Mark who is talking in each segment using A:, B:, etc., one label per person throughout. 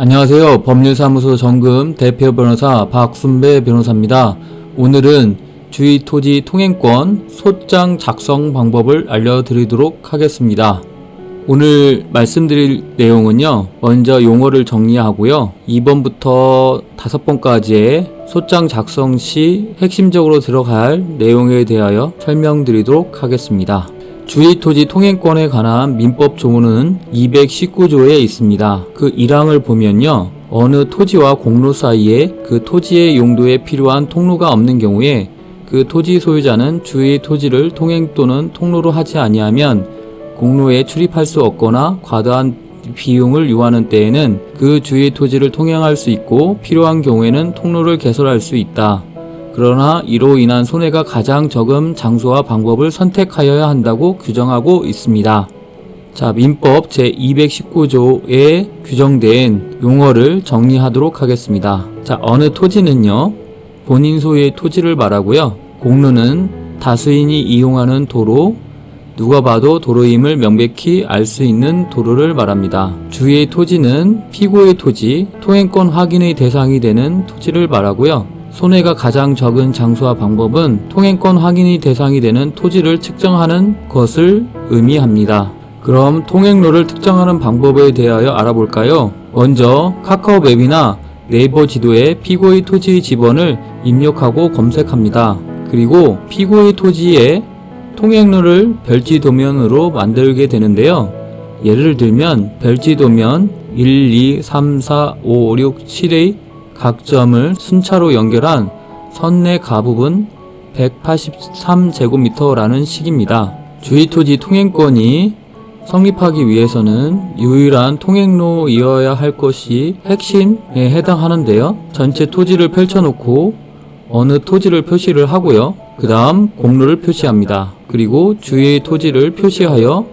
A: 안녕하세요. 법률사무소 정금 대표 변호사 박순배 변호사입니다. 오늘은 주의 토지 통행권 소장 작성 방법을 알려드리도록 하겠습니다. 오늘 말씀드릴 내용은요. 먼저 용어를 정리하고요. 2번부터 5번까지의 소장 작성 시 핵심적으로 들어갈 내용에 대하여 설명드리도록 하겠습니다. 주의 토지 통행권에 관한 민법 조문은 219조에 있습니다. 그 1항을 보면요. 어느 토지와 공로 사이에 그 토지의 용도에 필요한 통로가 없는 경우에 그 토지 소유자는 주의 토지를 통행 또는 통로로 하지 아니하면 공로에 출입할 수 없거나 과다한 비용을 요하는 때에는 그 주의 토지를 통행할 수 있고 필요한 경우에는 통로를 개설할 수 있다. 그러나 이로 인한 손해가 가장 적은 장소와 방법을 선택하여야 한다고 규정하고 있습니다. 자, 민법 제219조에 규정된 용어를 정리하도록 하겠습니다. 자, 어느 토지는요, 본인 소유의 토지를 말하고요. 공로는 다수인이 이용하는 도로, 누가 봐도 도로임을 명백히 알 수 있는 도로를 말합니다. 주의 토지는 피고의 토지, 통행권 확인의 대상이 되는 토지를 말하고요. 손해가 가장 적은 장소와 방법은 통행권 확인이 대상이 되는 토지를 측정하는 것을 의미합니다. 그럼 통행로를 특정하는 방법에 대하여 알아볼까요? 먼저 카카오맵이나 네이버 지도에 피고의 토지의 지번을 입력하고 검색합니다. 그리고 피고의 토지에 통행로를 별지 도면으로 만들게 되는데요. 예를 들면 별지 도면 1, 2, 3, 4, 5, 6, 7의 각 점을 순차로 연결한 선내 가부분 183제곱미터라는 식입니다. 주의 토지 통행권이 성립하기 위해서는 유일한 통행로이어야 할 것이 핵심에 해당하는데요. 전체 토지를 펼쳐놓고 어느 토지를 표시를 하고요. 그 다음 공로를 표시합니다. 그리고 주의 토지를 표시하여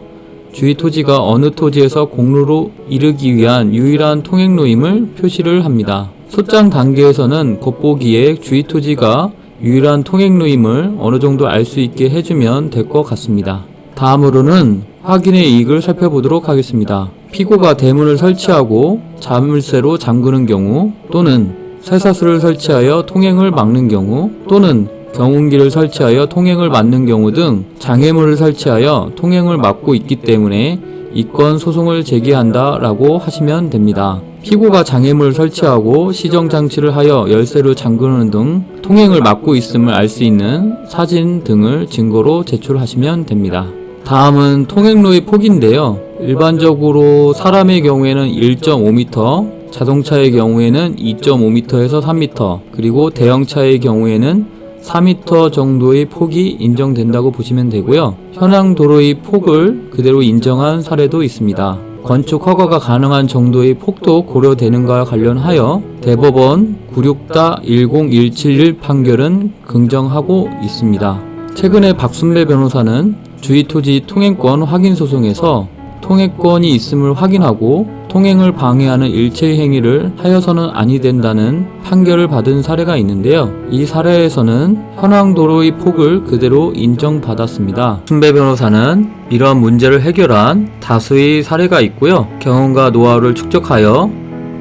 A: 주의 토지가 어느 토지에서 공로로 이르기 위한 유일한 통행로임을 표시를 합니다. 소장 단계에서는 겉보기에 주의 토지가 유일한 통행로임을 어느 정도 알 수 있게 해주면 될 것 같습니다. 다음으로는 확인의 이익을 살펴보도록 하겠습니다. 피고가 대문을 설치하고 자물쇠로 잠그는 경우 또는 쇠사슬을 설치하여 통행을 막는 경우 또는 경운기를 설치하여 통행을 막는 경우 등 장애물을 설치하여 통행을 막고 있기 때문에 이권 소송을 제기한다 라고 하시면 됩니다. 피고가 장애물 설치하고 시정 장치를 하여 열쇠로 잠그는 등 통행을 막고 있음을 알 수 있는 사진 등을 증거로 제출하시면 됩니다. 다음은 통행로의 폭인데요. 일반적으로 사람의 경우에는 1.5m, 자동차의 경우에는 2.5m에서 3m, 그리고 대형차의 경우에는 4m 정도의 폭이 인정된다고 보시면 되고요. 현황 도로의 폭을 그대로 인정한 사례도 있습니다. 건축 허가가 가능한 정도의 폭도 고려되는가 관련하여 대법원 96-10171 판결은 긍정하고 있습니다. 최근에 박순배 변호사는 주의 토지 통행권 확인 소송에서 통행권이 있음을 확인하고 통행을 방해하는 일체의 행위를 하여서는 아니 된다는 판결을 받은 사례가 있는데요. 이 사례에서는 현황도로의 폭을 그대로 인정받았습니다. 순배 변호사는 이러한 문제를 해결한 다수의 사례가 있고요. 경험과 노하우를 축적하여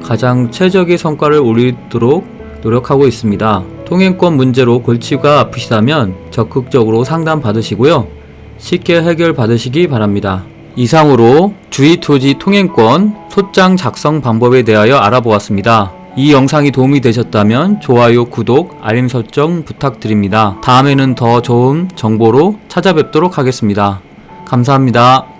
A: 가장 최적의 성과를 올리도록 노력하고 있습니다. 통행권 문제로 골치가 아프시다면 적극적으로 상담 받으시고요. 쉽게 해결 받으시기 바랍니다. 이상으로 주의 토지 통행권 소장 작성 방법에 대하여 알아보았습니다. 이 영상이 도움이 되셨다면 좋아요, 구독, 알림 설정 부탁드립니다. 다음에는 더 좋은 정보로 찾아뵙도록 하겠습니다. 감사합니다.